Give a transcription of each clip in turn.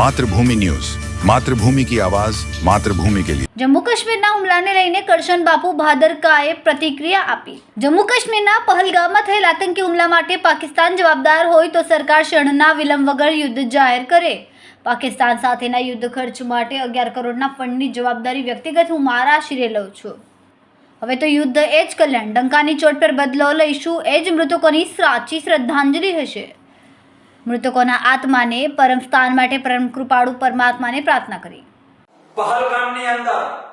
Mathrubhumi news. Mathrubhumi કી આવાજ, માતૃભૂમિ કે લિયે જમ્મુ કાશ્મીરના હુમલાને લઈને કરશન બાપુ ભાદરકાએ પ્રતિક્રિયા આપી. જમ્મુ કાશ્મીરના પહલગામમાં થયેલ આતંકી હુમલા માટે પાકિસ્તાન જવાબદાર હોય તો સરકાર ક્ષણના વિલંબ વગર યુદ્ધ જાહેર કરે. પાકિસ્તાન સાથેના યુદ્ધ ખર્ચ માટે અગિયાર કરોડના ફંડની જવાબદારી વ્યક્તિગત હું મારા શિરે લઉં છું. હવે તો યુદ્ધ એ જ કલ્યાણ. ડંકાની ચોટ પર બદલો લઈશું, એ જ મૃતકોની સાચી શ્રદ્ધાંજલિ હશે. મૃતકોના આત્માને પરમ સ્થાન માટે પરમ કૃપાળુ પરમાત્માને પ્રાર્થના કરી. પહલગામની અંદર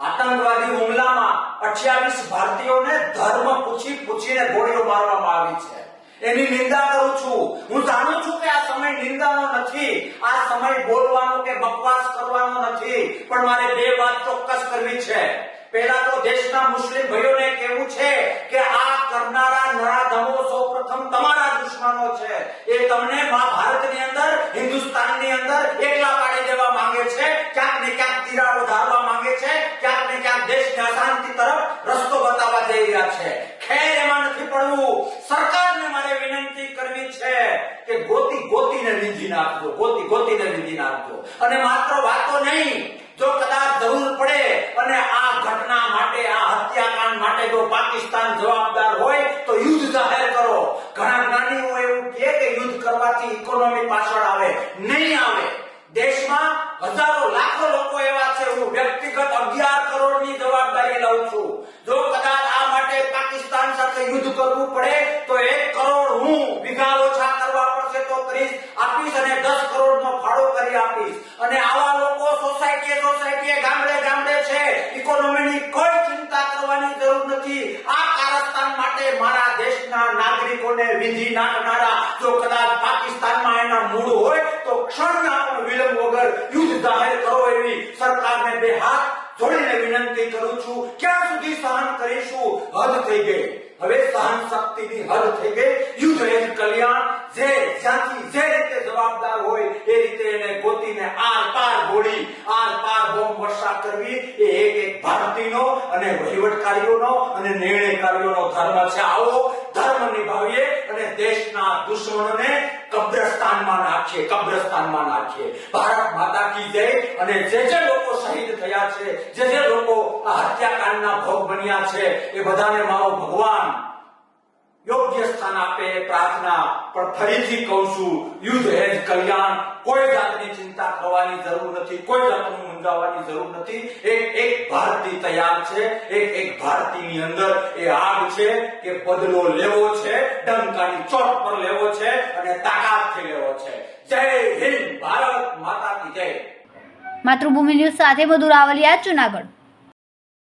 આતંકવાદી હુમલામાં 28 ભારતીયોને ધર્મ પૂછી પૂછીને ગોળીઓ મારવામાં આવી છે. એની નિંદા કરું છું. હું જાણું છું કે આ સમય નિંદાનો નથી. આ સમય બોલવાનો કે બકવાસ કરવાનો નથી. પણ મારે બે વાત ચોક્કસ કરવી છે. પહેલા તો દેશના મુસ્લિમ ભાઈઓને કહેવું છે કે આ કરનારા નરાધમો સૌપ્રથમ તમારા દુશ્મનો છે. એ તમને મા ભારતની અંદર, હિન્દુસ્તાનની અંદર એકલા પાડી દેવા માંગે છે, ક્યાંક ને ક્યાંક તિરાડો ધારવા માંગે છે, ક્યાંક ને ક્યાંક દેશને અશાંતિ તરફ રસ્તો બતાવવા જઈ રહ્યા છે. ખેર એમાં નથી પડવું. સરકારને મારે વિનંતી કરવી છે કે ગોતી ગોતીને લીધી નાખજો, ગોતી ગોતીને લીધી નાખજો. અને માત્ર વાતો નહીં, જો કદાચ જરૂર પડે અને આ ઘટના માટે આ હત્યાકાંડ માટે જો પાકિસ્તાન જવાબદાર હોય તો યુદ્ધ જાહેર કરો ઘણા જ્ઞાનીઓ કહે કે યુદ્ધ કરવાથી ઇકોનોમી પાછળ આવે? નહીં આવે. દેશમાં હજારો લાખો લોકો એવા છે, હું વ્યક્તિગત અગિયાર કરોડની જવાબદારી લઉં છું. જો કદાચ આ માટે પાકિસ્તાન સાથે યુદ્ધ કરવું પડે, તો એક કરોડ હું વિઘા ઓછા કરવા પડશે તો કરીશ આપીશ અને દસ કરોડનો ફાળો કરી આપીશ. અને આવા લોકો સોસાયટીએ સોસાયટીએ ગામડે ગામડે છે. ઇકોનોમીની કોઈ જરૂર નથી. આ કારસ્તાન માટે મારા દેશના નાગરિકોને વિધિ નાખનારા જો કદાચ પાકિસ્તાનમાં એના મૂળ હોય, તો ક્ષણના પણ વિલંબ વગર યુદ્ધ જાહેર કરો એવી સરકારને બે હાથ જોડીને વિનંતી કરું છું. ક્યાં સુધી સહન કરીશું? હદ થઈ ગઈ. હવે સહન શક્તિની હદ થઈ ગઈ. યુદ્ધ એ કલ્યાણ. જે જ્યાંથી જે રીતે જવાબદાર હોય, એ રીતે એને ગોતીને આર પાર ગોળી આર પાર બોમ્બ વર્ષા કરવી એ એક એક ભારતીયનો અને વહીવટકારીઓનો અને નિર્ણયકારીઓનો ધર્મ છે. આવો ધર્મ નિભાવીએ અને દેશના દુશ્મનોને કબ્રસ્તાનમાં નાખીએ કબ્રસ્તાનમાં નાખીએ. ભારત માતા કી જય અને જે જે લોકો શહીદ થયા છે, જે જે લોકો આ હત્યાકાંડના ભોગ બન્યા છે, એ બધાને મારો ભગવાન યોગ્ય સ્થાન આપે પ્રાર્થના પણ ફરીથી કહું છું, યુદ્ધ એ જ કલ્યાણ. કોઈ જાતની ચિંતા કરવાની જરૂર નથી, કોઈ જાતનું મૂંઝાવાની જરૂર નથી. એક એક ભારતી તૈયાર છે, એક એક ભારતીની અંદર એ આગ છે કે બદલો લેવો છે, ડંકાની ચોટ પર લેવો છે અને તાકાતથી લેવો છે. જય હિન્દ, ભારત માતા કી જય. માતૃભૂમિ ન્યૂઝ સાથે મધુર આવલિયા જુનાગઢ